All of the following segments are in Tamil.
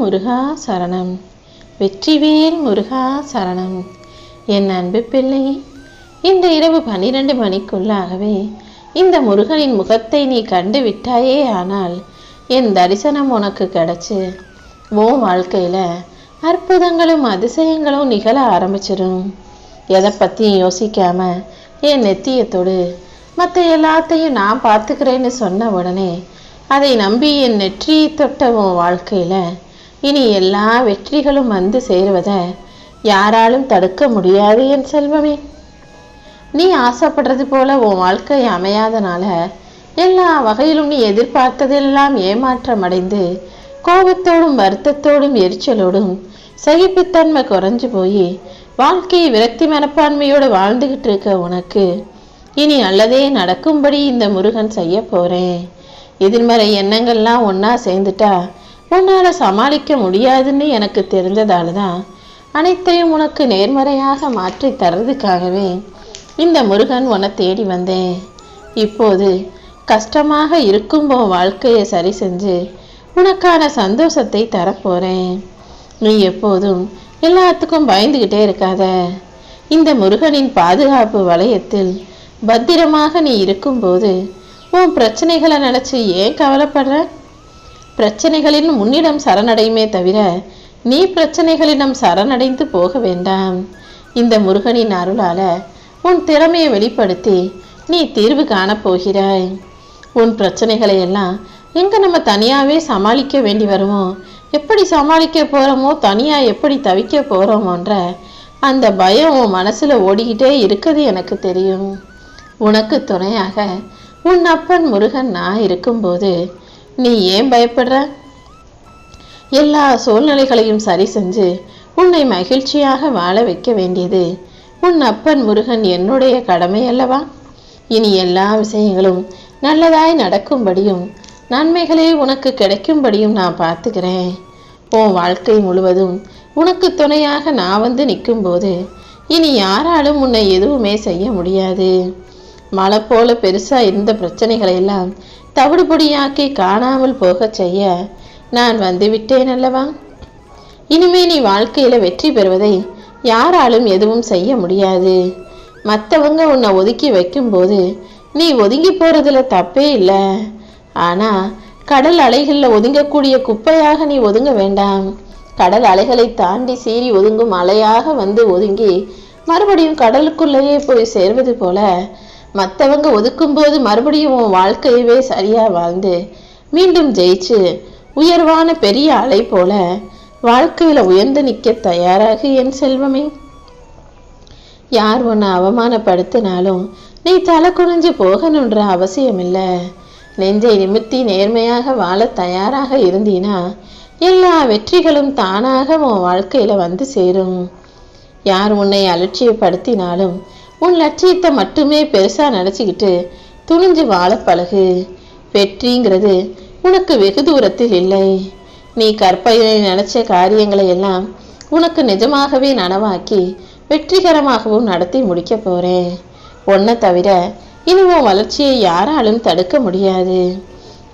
முருகா சரணம். வெற்றிவேல் முருகா சரணம். என் அன்பு பிள்ளை இந்த இரவு பன்னிரண்டு மணிக்குள்ளாகவே இந்த முருகனின் முகத்தை நீ கண்டு விட்டாயே ஆனால் என் தரிசனம் உனக்கு கிடைச்சு. ஓ வாழ்க்கையில் அற்புதங்களும் அதிசயங்களும் நிகழ ஆரம்பிச்சிடும் எதை பற்றியும் யோசிக்காம என் நெத்தியத்தோடு மற்ற எல்லாத்தையும் நான் பார்த்துக்கிறேன்னு சொன்ன உடனே அதை நம்பி என் நெற்றியை தொட்ட உன் வாழ்க்கையில் இனி எல்லா வெற்றிகளும் வந்து சேருவதை யாராலும் தடுக்க முடியாது என் செல்வமே. நீ ஆசைப்படுறது போல உன் வாழ்க்கை அமையாதனால எல்லா வகையிலும் நீ எதிர்பார்த்ததெல்லாம் ஏமாற்றம் அடைந்து கோபத்தோடும் வருத்தத்தோடும் எரிச்சலோடும் சகிப்புத்தன்மை குறைஞ்சு போய் வாழ்க்கையை விரக்தி மனப்பான்மையோடு வாழ்ந்துகிட்டு இருக்க உனக்கு இனி நல்லதே நடக்கும்படி இந்த முருகன் செய்ய போறேன். எதிர்மறை எண்ணங்கள்லாம் ஒன்றா சேர்ந்துட்டா உன்னால் சமாளிக்க முடியாதுன்னு எனக்கு தெரிஞ்சதால தான் அனைத்தையும் உனக்கு நேர்மறையாக மாற்றி தர்றதுக்காகவே இந்த முருகன் உன்னை தேடி வந்தேன். இப்போது கஷ்டமாக இருக்கும் உன் வாழ்க்கையை சரி செஞ்சு உனக்கான சந்தோஷத்தை தரப்போறேன். நீ எப்போதும் எல்லாத்துக்கும் பயந்துக்கிட்டே இருக்காத. இந்த முருகனின் பாதுகாப்பு வளையத்தில் பத்திரமாக நீ இருக்கும்போது உன் பிரச்சனைகளை நினச்சி ஏன் கவலைப்படுற? பிரச்சனைகளின் உன்னிடம் சரணடையுமே தவிர நீ பிரச்சனைகளிடம் சரணடைந்து போக வேண்டாம். இந்த முருகனின் அருளால உன் திறமையை வெளிப்படுத்தி நீ தீர்வு காணப் போகிறாய். உன் பிரச்சனைகளை எல்லாம் எங்க நம்ம தனியாவே சமாளிக்க வேண்டி வருவோம் எப்படி சமாளிக்க போறோமோ? தனியா எப்படி தவிக்க போறோமோன்ற அந்த பயம் உன் மனசுல ஓடிக்கிட்டே இருக்குது எனக்கு தெரியும். உனக்கு துணையாக உன் அப்பன் முருகன் நான் இருக்கும்போது நீ ஏன் பயப்படுற? எல்லா சூழ்நிலைகளையும் சரி செஞ்சு உன்னை மகிழ்ச்சியாக வாழ வைக்க வேண்டியது. உன் அப்பன் முருகன் என்னுடைய கடமை அல்லவா? இனி எல்லா விஷயங்களும் நல்லதாய் நடக்கும்படியும் நன்மைகளே உனக்கு கிடைக்கும்படியும் நான் பார்த்துக்கிறேன். உன் வாழ்க்கை முழுவதும் உனக்கு துணையாக நான் வந்து நிற்கும்போது இனி யாராலும் உன்னை எதுவுமே செய்ய முடியாது. மலை போல பெருசாக இருந்த பிரச்சனைகளை எல்லாம் தவிடுபொடியாக்கி காணாமல் போகச் செய்ய நான் வந்து விட்டேன் அல்லவா? இனிமே நீ வாழ்க்கையில் வெற்றி பெறுவதை யாராலும் எதுவும் செய்ய முடியாது. மற்றவங்க உன்னை ஒதுக்கி வைக்கும்போது நீ ஒதுங்கி போகிறதுல தப்பே இல்லை. ஆனால் கடல் அலைகளில் ஒதுங்கக்கூடிய குப்பையாக நீ ஒதுங்க வேண்டாம். கடல் அலைகளை தாண்டி சீறி ஒதுங்கும் அலையாக வந்து ஒதுங்கி மறுபடியும் கடலுக்குள்ளேயே போய் சேர்வது போல மற்றவங்க ஒதுக்கும்போது மறுபடியும் உன் வாழ்க்கையவே சரியா வாழ்ந்து மீண்டும் ஜெயிச்சு உயர்வான பெரிய அலை போல வாழ்க்கையில உயர்ந்து நிற்க தயாராகு என் செல்வமே. யார் உன்னை அவமானப்படுத்தினாலும் நீ தலை குனிஞ்சு போகணுன்ற அவசியம் இல்லை நெஞ்சை நிமித்தி நேர்மையாக வாழ தயாராக இருந்தீனா எல்லா வெற்றிகளும் தானாக உன் வாழ்க்கையில வந்து சேரும். யார் உன்னை அலட்சியப்படுத்தினாலும் உன் லட்சியத்தை மட்டுமே பெருசாக நினச்சிக்கிட்டு துணிஞ்சு வாழ பழகு. வெற்றிங்கிறது உனக்கு வெகு தூரத்தில் இல்லை. நீ கற்பனை நினச்ச காரியங்களை எல்லாம் உனக்கு நிஜமாகவே நனவாக்கி வெற்றிகரமாகவும் நடத்தி முடிக்க போகிறேன் உன்னை தவிர இனி உன் வளர்ச்சியை யாராலும் தடுக்க முடியாது.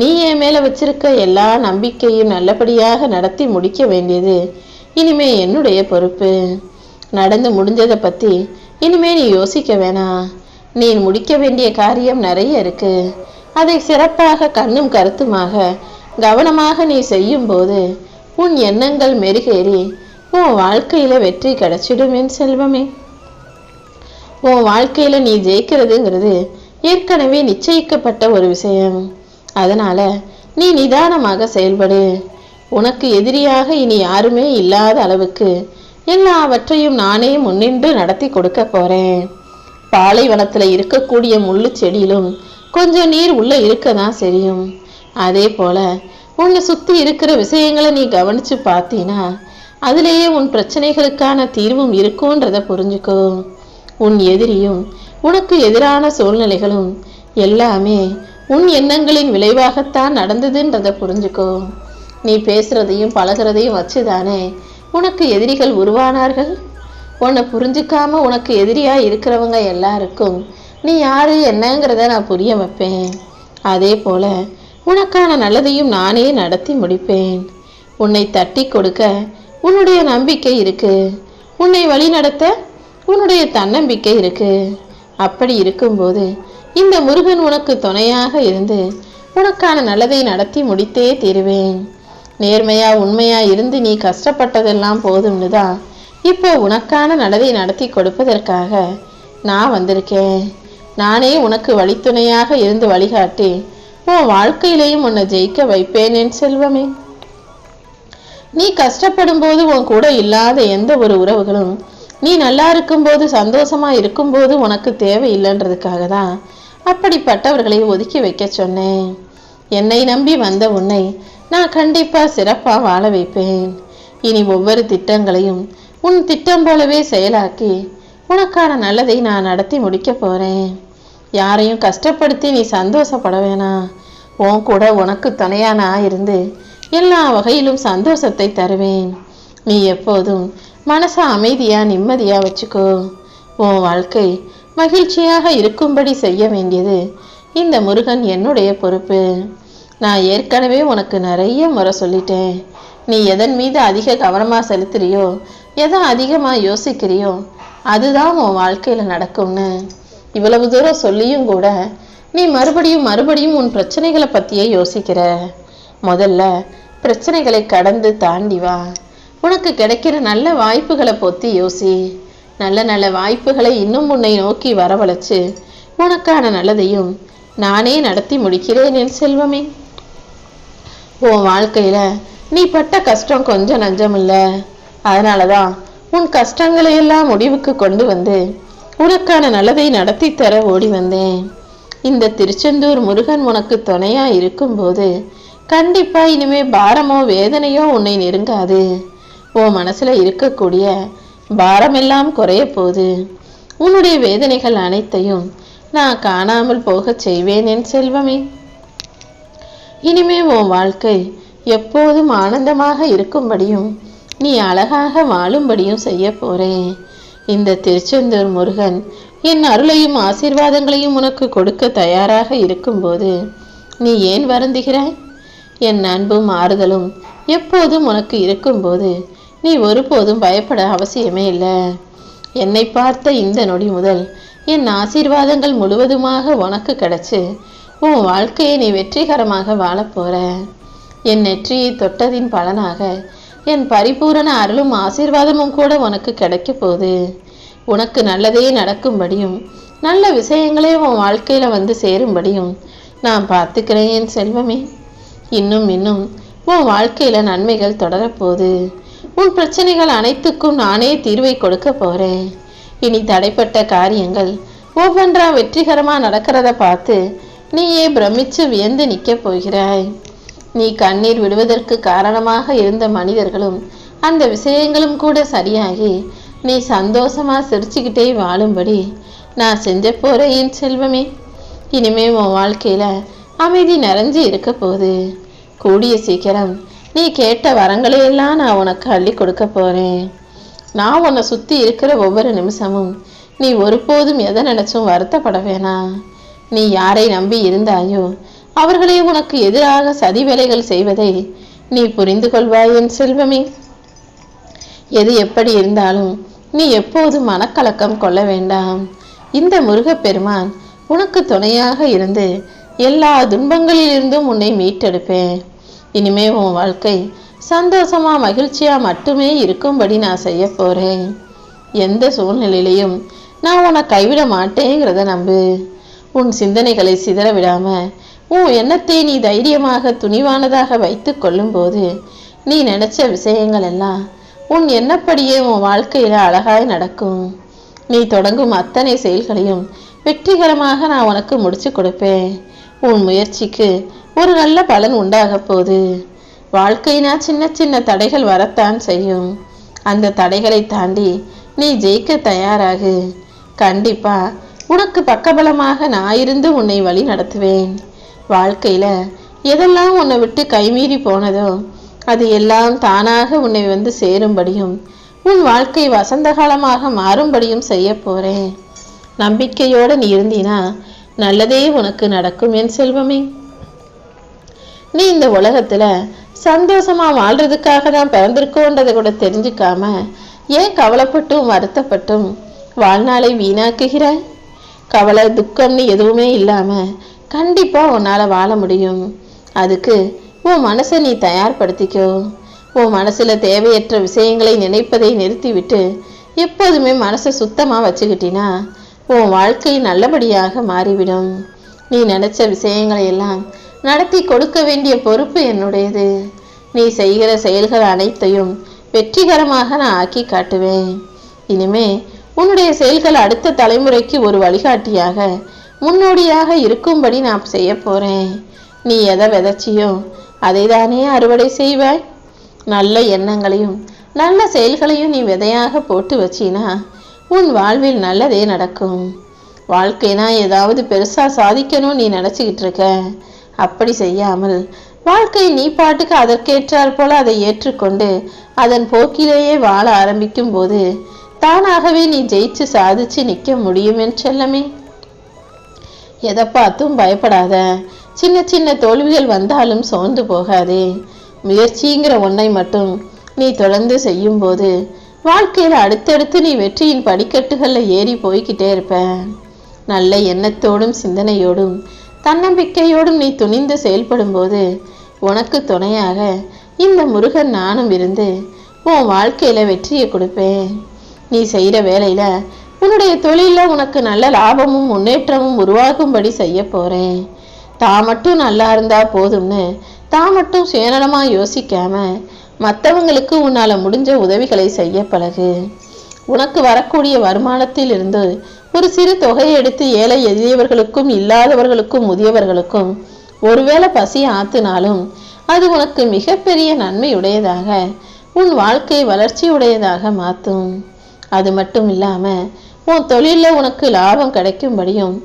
நீ என் மேலே வச்சிருக்க எல்லா நம்பிக்கையும் நல்லபடியாக நடத்தி முடிக்க வேண்டியது இனிமே என்னுடைய பொறுப்பு. நடந்து முடிஞ்சதை பற்றி இனிமே நீ யோசிக்க வேணாம் நீ முடிக்க வேண்டிய காரியம் நிறைய இருக்கு. அதை சிறப்பாக கண்ணும் கருத்துமாக கவனமாக நீ செய்யும்போது உன் எண்ணங்கள் மெருகேறி உன் வாழ்க்கையில வெற்றி கிடைச்சிடுமேன் செல்வமே. உன் வாழ்க்கையில நீ ஜெயிக்கிறதுங்கிறது ஏற்கனவே நிச்சயிக்கப்பட்ட ஒரு விஷயம். அதனால நீ நிதானமாக செயல்படு. உனக்கு எதிரியாக இனி யாருமே இல்லாத அளவுக்கு எல்லாவற்றையும் நானே முன்னின்று நடத்தி கொடுக்க போறேன். பாலைவனத்துல இருக்கக்கூடிய முள்ளு செடியிலும் கொஞ்சம் நீர் உள்ள இருக்க தான் தெரியும் அதே போல உன்னை சுத்தி இருக்கிற விஷயங்களை நீ கவனிச்சு பார்த்தீனா அதுலேயே உன் பிரச்சனைகளுக்கான தீர்வும் இருக்கும்ன்றத புரிஞ்சுக்கோ. உன் எதிரியும் உனக்கு எதிரான சூழ்நிலைகளும் எல்லாமே உன் எண்ணங்களின் விளைவாகத்தான் நடந்ததுன்றத புரிஞ்சுக்கோ. நீ பேசுறதையும் வச்சு வச்சுதானே உனக்கு எதிரிகள் உருவானார்கள்? உன்னை புரிஞ்சுக்காம உனக்கு எதிரியாக இருக்கிறவங்க எல்லாருக்கும் நீ யாரு என்னங்கிறத நான் புரிய வைப்பேன். அதே போல உனக்கான நல்லதையும் நானே நடத்தி முடிப்பேன். உன்னை தட்டி கொடுக்க உன்னுடைய நம்பிக்கை இருக்கு. உன்னை வழிநடத்த உன்னுடைய தன்னம்பிக்கை இருக்கு. அப்படி இருக்கும்போது இந்த முருகன் உனக்கு துணையாக இருந்து உனக்கான நல்லதை நடத்தி முடித்தே தீருவேன். நேர்மையா உண்மையா இருந்து நீ கஷ்டப்பட்டதெல்லாம் போதும்னு தான் இப்போ உனக்கான நடதை நடத்தி கொடுப்பதற்காக நான் வந்திருக்கேன். நானே உனக்கு வழித்துணையாக இருந்து வழிகாட்டி உன் வாழ்க்கையிலையும் உன்னை ஜெயிக்க வைப்பேன் என் செல்வமே. நீ கஷ்டப்படும் போது உன் கூட இல்லாத எந்த ஒரு உறவுகளும் நீ நல்லா இருக்கும்போது சந்தோஷமா இருக்கும்போது உனக்கு தேவையில்லைன்றதுக்காக தான் அப்படிப்பட்டவர்களை ஒதுக்கி வைக்க சொன்னேன். என்னை நம்பி வந்த உன்னை நான் கண்டிப்பாக சிறப்பாக வாழ வைப்பேன். இனி ஒவ்வொரு திட்டங்களையும் உன் திட்டம் போலவே செயலாக்கி உனக்கான நல்லதை நான் நடத்தி முடிக்க போகிறேன் யாரையும் கஷ்டப்படுத்தி நீ சந்தோஷப்பட வேணாம் உன் கூட உனக்கு துணையாக நான் இருந்து எல்லா வகையிலும் சந்தோஷத்தை தருவேன். நீ எப்போதும் மனசை அமைதியாக நிம்மதியாக வச்சுக்கோ. உன் வாழ்க்கை மகிழ்ச்சியாக இருக்கும்படி செய்ய வேண்டியது இந்த முருகன் என்னுடைய பொறுப்பு. நான் ஏற்கனவே உனக்கு நிறைய முறை சொல்லிட்டேன். நீ எதன் மீது அதிக கவனமாக செலுத்துறியோ எதை அதிகமாக யோசிக்கிறியோ அதுதான் உன் வாழ்க்கையில் நடக்கும்னு. இவ்வளவு தூரம் சொல்லியும் கூட நீ மறுபடியும் மறுபடியும் உன் பிரச்சனைகளை பற்றியே யோசிக்கிற. முதல்ல பிரச்சனைகளை கடந்து தாண்டி வா. உனக்கு கிடைக்கிற நல்ல வாய்ப்புகளை பொத்தி யோசி. நல்ல நல்ல வாய்ப்புகளை இன்னும் உன்னை நோக்கி வரவழைச்சு உனக்கான நல்லதையும் நானே நடத்தி முடிக்கிறேன் என் செல்வமே. உன் வாழ்க்கையில் நீ பட்ட கஷ்டம் கொஞ்சம் நஞ்சம் அதனால் தான் உன் கஷ்டங்களை எல்லாம் முடிவுக்கு கொண்டு வந்து உனக்கான நல்லதை நடத்தி தர ஓடி வந்தேன். இந்த திருச்செந்தூர் முருகன் உனக்கு துணையாக இருக்கும்போது கண்டிப்பாக இனிமே பாரமோ வேதனையோ உன்னை நெருங்காது. உன் மனசில் இருக்கக்கூடிய பாரமெல்லாம் குறைய போகுது. உன்னுடைய வேதனைகள் அனைத்தையும் நான் காணாமல் போகச் செய்வேன் என் செல்வமே. இனிமே உன் வாழ்க்கை எப்போதும் ஆனந்தமாக இருக்கும்படியும் நீ அழகாக வாழும்படியும் செய்ய போறேன். இந்த திருச்செந்தூர் முருகன் என் அருளையும் ஆசீர்வாதங்களையும் உனக்கு கொடுக்க தயாராக இருக்கும்போது நீ ஏன் வருந்துகிறாய்? என் அன்பும் ஆறுதலும் எப்போதும் உனக்கு இருக்கும்போது நீ ஒருபோதும் பயப்பட அவசியமே இல்லை. என்னை பார்த்த இந்த நொடி முதல் என் ஆசீர்வாதங்கள் முழுவதுமாக உனக்கு கிடைச்சு உன் வாழ்க்கையை நீ வெற்றிகரமாக வாழப்போற என் நெற்றியை தொட்டதின் பலனாக என் பரிபூரண அருளும் ஆசீர்வாதமும் கூட உனக்கு கிடைக்க போகுது. உனக்கு நல்லதே நடக்கும்படியும் நல்ல விஷயங்களே உன் வாழ்க்கையில் வந்து சேரும்படியும் நான் பார்த்துக்கிறேன் என் செல்வமே. இன்னும் இன்னும் உன் வாழ்க்கையில் நன்மைகள் தொடரப்போகுது உன் பிரச்சனைகள் அனைத்துக்கும் நானே தீர்வை கொடுக்க போகிறேன் இனி தடைப்பட்ட காரியங்கள் ஒவ்வொன்றா வெற்றிகரமாக நடக்கிறத பார்த்து நீயே பிரமிச்சு வியந்து நிற்கப் போகிறாய். நீ கண்ணீர் விடுவதற்கு காரணமாக இருந்த மனிதர்களும் அந்த விஷயங்களும் கூட சரியாகி நீ சந்தோஷமா சிரிச்சுக்கிட்டே வாழும்படி நான் செஞ்ச போறேன் என் செல்வமே. இனிமே உன் வாழ்க்கையில அமைதி நிறைஞ்சு இருக்க போகுது. கூடிய சீக்கிரம் நீ கேட்ட வரங்களையெல்லாம் நான் உனக்கு அள்ளி கொடுக்க போறேன். நான் உன்னை சுத்தி இருக்கிற ஒவ்வொரு நிமிஷமும் நீ ஒருபோதும் எதை நினைச்சும் வருத்தப்பட வேணாம். நீ யாரை நம்பி இருந்தாயோ அவர்களே உனக்கு எதிராக சதி வேலைகள் செய்வதை நீ புரிந்து கொள்வாய் என் செல்வமே. எது எப்படி இருந்தாலும் நீ எப்போது மனக்கலக்கம் கொள்ள வேண்டாம். இந்த முருகப்பெருமான் உனக்கு துணையாக இருந்து எல்லா துன்பங்களிலிருந்தும் உன்னை மீட்டெடுப்பேன். இனிமே உன் வாழ்க்கை சந்தோஷமா மகிழ்ச்சியா மட்டுமே இருக்கும்படி நான் செய்ய போறேன். எந்த சூழ்நிலையிலையும் நான் உன்னை கைவிட மாட்டேங்கிறத நம்பு. உன் சிந்தனைகளை சிதறவிடாம உன் எண்ணத்தை நீ தைரியமாக துணிவானதாக வைத்து கொள்ளும்போது நீ நினைச்ச விஷயங்கள் எல்லாம் உன் எண்ணப்படியே உன் வாழ்க்கையில அழகாய் நடக்கும். நீ தொடங்கும் அத்தனை செயல்களையும் வெற்றிகரமாக நான் உனக்கு முடிச்சு கொடுப்பேன். உன் முயற்சிக்கு ஒரு நல்ல பலன் உண்டாக போகுது. வாழ்க்கைனா சின்ன சின்ன தடைகள் வரத்தான் செய்யும். அந்த தடைகளை தாண்டி நீ ஜெயிக்க தயாராகு. கண்டிப்பா உனக்கு பக்கபலமாக நான் இருந்து உன்னை வழி நடத்துவேன். வாழ்க்கையில் எதெல்லாம் உன்னை விட்டு கைமீறி போனதோ அது எல்லாம் தானாக உன்னை வந்து சேரும்படியும் உன் வாழ்க்கை வசந்த காலமாக மாறும்படியும் செய்ய போகிறேன் நம்பிக்கையோடு நீ இருந்தினா நல்லதே உனக்கு நடக்கும் என் செல்வமே. நீ இந்த உலகத்தில் சந்தோஷமாக வாழ்றதுக்காக தான் பிறந்திருக்கோன்றதை கூட தெரிஞ்சுக்காம ஏன் கவலைப்பட்டும் வருத்தப்பட்டும் வாழ்நாளை வீணாக்குகிற கவலை துக்கம்னு எதுவுமே இல்லாமல் கண்டிப்பாக உன்னால் வாழ முடியும். அதுக்கு உன் மனசை நீ தயார்படுத்திக்கோ. உன் மனசில் தேவையற்ற விஷயங்களை நினைப்பதை நிறுத்திவிட்டு எப்போதுமே மனசை சுத்தமாக வச்சுக்கிட்டினா உன் வாழ்க்கை நல்லபடியாக மாறிவிடும். நீ நினச்ச விஷயங்களை எல்லாம் நடத்தி கொடுக்க வேண்டிய பொறுப்பு என்னுடையது. நீ செய்கிற செயல்கள் அனைத்தையும் வெற்றிகரமாக நான் ஆக்கி காட்டுவேன். இனிமே உன்னுடைய செயல்கள் அடுத்த தலைமுறைக்கு ஒரு வழிகாட்டியாக முன்னோடியாக இருக்கும்படி நான் செய்ய போகிறேன் நீ எதை விதைச்சியோ அதை தானே அறுவடை செய்வாய். நல்ல எண்ணங்களையும் நல்ல செயல்களையும் நீ விதையாக போட்டு வச்சினா உன் வாழ்வில் நல்லதே நடக்கும். வாழ்க்கைனா ஏதாவது பெருசாக சாதிக்கணும் நீ நினச்சிக்கிட்டு இருக்க. அப்படி செய்யாமல் வாழ்க்கை நீ பாட்டுக்கு அதற்கேற்றாற் போல அதை ஏற்றுக்கொண்டு அதன் போக்கிலேயே வாழ ஆரம்பிக்கும் போது தானாகவே நீ ஜெயிச்சு சாதிச்சு நிற்க முடியும் என் செல்லமே. எதை பார்த்தும் பயப்படாத. சின்ன சின்ன தோல்விகள் வந்தாலும் சோர்ந்து போகாதே. முயற்சிங்கிற ஒன்றை மட்டும் நீ தொடர்ந்து செய்யும்போது வாழ்க்கையில் அடுத்தடுத்து நீ வெற்றியின் படிக்கட்டுகளில் ஏறி போய்கிட்டே இருப்ப. நல்ல எண்ணத்தோடும் சிந்தனையோடும் தன்னம்பிக்கையோடும் நீ துணிந்து செயல்படும்போது உனக்கு துணையாக இந்த முருகன் நானும் இருந்து உன் வாழ்க்கையில வெற்றியை கொடுப்பேன். நீ செய்கிற வேலையில உன்னுடைய தொழிலில் உனக்கு நல்ல லாபமும் முன்னேற்றமும் உருவாகும்படி செய்ய போறேன். தான் மட்டும் நல்லா இருந்தால் போதும்னு தான் மட்டும் சுயநலமாக யோசிக்காம மற்றவங்களுக்கு உன்னால் முடிஞ்ச உதவிகளை செய்ய பழகு. உனக்கு வரக்கூடிய வருமானத்தில் இருந்து ஒரு சிறு தொகையை எடுத்து ஏழை எளியவர்களுக்கும் இல்லாதவர்களுக்கும் முதியவர்களுக்கும் ஒருவேளை பசி ஆத்தினாலும் அது உனக்கு மிகப்பெரிய நன்மையுடையதாக உன் வாழ்க்கை வளர்ச்சியுடையதாக மாற்றும் அது மட்டும் இல்லாமல் உன் தொழிலில் உனக்கு லாபம் கிடைக்கும்படியும்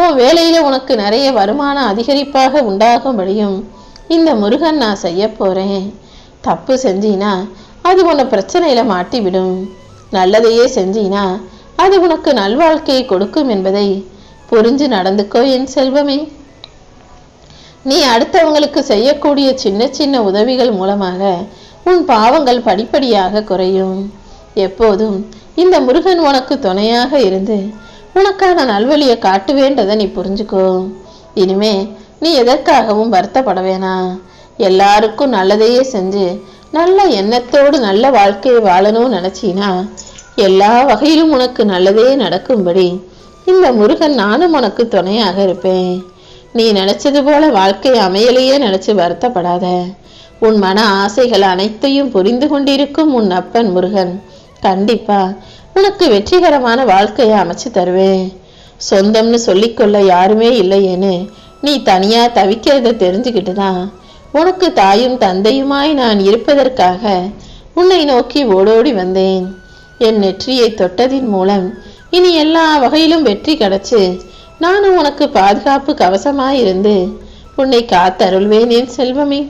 உன் வேலையில் உனக்கு நிறைய வருமானம் அதிகரிப்பாக உண்டாகும்படியும் இந்த முருகன் நான் செய்ய போகிறேன் தப்பு செஞ்சினா அது உன்னை பிரச்சனையில் மாட்டிவிடும். நல்லதையே செஞ்சினா அது உனக்கு நல்வாழ்க்கையை கொடுக்கும் என்பதை புரிஞ்சு நடந்துக்கோ என் செல்வமே. நீ அடுத்தவங்களுக்கு செய்யக்கூடிய சின்ன சின்ன உதவிகள் மூலமாக உன் பாவங்கள் படிப்படியாக குறையும். எப்போதும் இந்த முருகன் உனக்கு துணையாக இருந்து உனக்கான நல்வழியை காட்டுவேன்றதை நீ புரிஞ்சுக்கோ. இனிமே நீ எதற்காகவும் வருத்தப்பட வேணாம் எல்லாருக்கும் நல்லதையே செஞ்சு நல்ல எண்ணத்தோடு நல்ல வாழ்க்கையை வாழணும்னு நினைச்சினா எல்லா வகையிலும் உனக்கு நல்லதே நடக்கும்படி இந்த முருகன் நானும் உனக்கு துணையாக இருப்பேன். நீ நினைச்சது போல வாழ்க்கை அமையலையே நினைச்சு வருத்தப்படாத. உன் மன ஆசைகள் அனைத்தையும் புரிந்து கொண்டிருக்கும் உன் அப்பன் முருகன். கண்டிப்பா. உனக்கு வெற்றிகரமான வாழ்க்கையை அமைச்சு தருவேன். சொந்தம்னு சொல்லிக்கொள்ள யாருமே இல்லையேன்னு நீ தனியா தவிக்கிறத தெரிஞ்சுக்கிட்டு தான் உனக்கு தாயும் தந்தையுமாய் நான் இருப்பதற்காக உன்னை நோக்கி ஓடோடி வந்தேன். என் நெற்றியை தொட்டதின் மூலம் இனி எல்லா வகையிலும் வெற்றி கிடைச்சு நானும் உனக்கு பாதுகாப்பு கவசமாயிருந்து உன்னை காத்தருள்வேன் என் செல்வமே.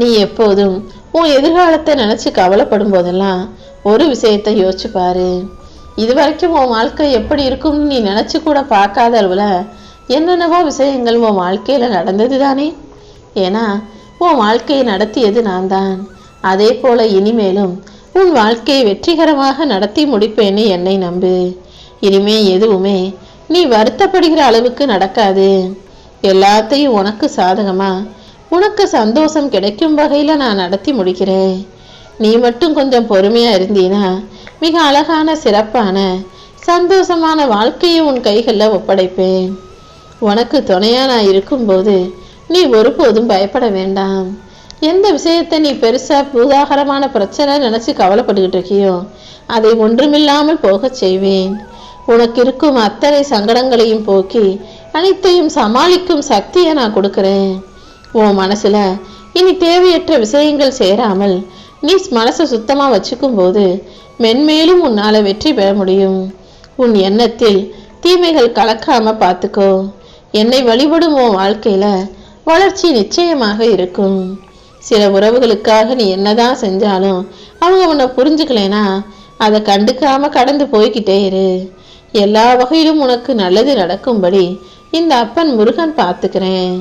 நீ எப்போதும் உன் எதிர்காலத்தை நினச்சி கவலைப்படும் போதெல்லாம் ஒரு விஷயத்தை யோசிச்சு பாரு. இது வரைக்கும் உன் வாழ்க்கை எப்படி இருக்கும்னு நீ நினச்சி கூட பார்க்காத அளவில் என்னென்னவோ விஷயங்கள் உன் வாழ்க்கையில் நடந்தது தானே ஏன்னா உன் வாழ்க்கையை நடத்தியது நான் தான். அதே போல இனிமேலும் உன் வாழ்க்கையை வெற்றிகரமாக நடத்தி முடிப்பேன்னு என்னை நம்பு. இனிமே எதுவுமே நீ வருத்தப்படுகிற அளவுக்கு நடக்காது. எல்லாத்தையும் உனக்கு சாதகமாக உனக்கு சந்தோஷம் கிடைக்கும் வகையில நான் நடத்தி முடிக்கிறேன். நீ மட்டும் கொஞ்சம் பொறுமையா இருந்தீனா மிக அழகான சிறப்பான சந்தோஷமான வாழ்க்கையை உன் கைகளில் ஒப்படைப்பேன். உனக்கு துணையா நான் இருக்கும்போது நீ ஒருபோதும் பயப்பட வேண்டாம். எந்த விஷயத்தை நீ பெருசா பூதாகரமான பிரச்சனை நினைச்சு கவலைப்பட்டுக்கிட்டு இருக்கியோ அதை ஒன்றுமில்லாமல் போகச் செய்வேன். உனக்கு இருக்கும் அத்தனை சங்கடங்களையும் போக்கி அனைத்தையும் சமாளிக்கும் சக்தியை நான் கொடுக்குறேன். உன் மனசுல இனி தேவையற்ற விஷயங்கள் சேராமல் நீ மனசை சுத்தமா வச்சுக்கும் போது மென்மேலும் உன்னால வெற்றி பெற முடியும். உன் எண்ணத்தில் தீமைகள் கலக்காம பார்த்துக்கோ என்னை வழிபடும் உன் வாழ்க்கையில வளர்ச்சி நிச்சயமாக இருக்கும். சில உறவுகளுக்காக நீ என்னதான் செஞ்சாலும் அவங்க உன்னை புரிஞ்சுக்கலைனா அதை கண்டுக்காம கடந்து போய்கிட்டே இரு. எல்லா வகையிலும் உனக்கு நல்லது நடக்கும்படி இந்த அப்பன் முருகன் பார்த்துக்கிறேன்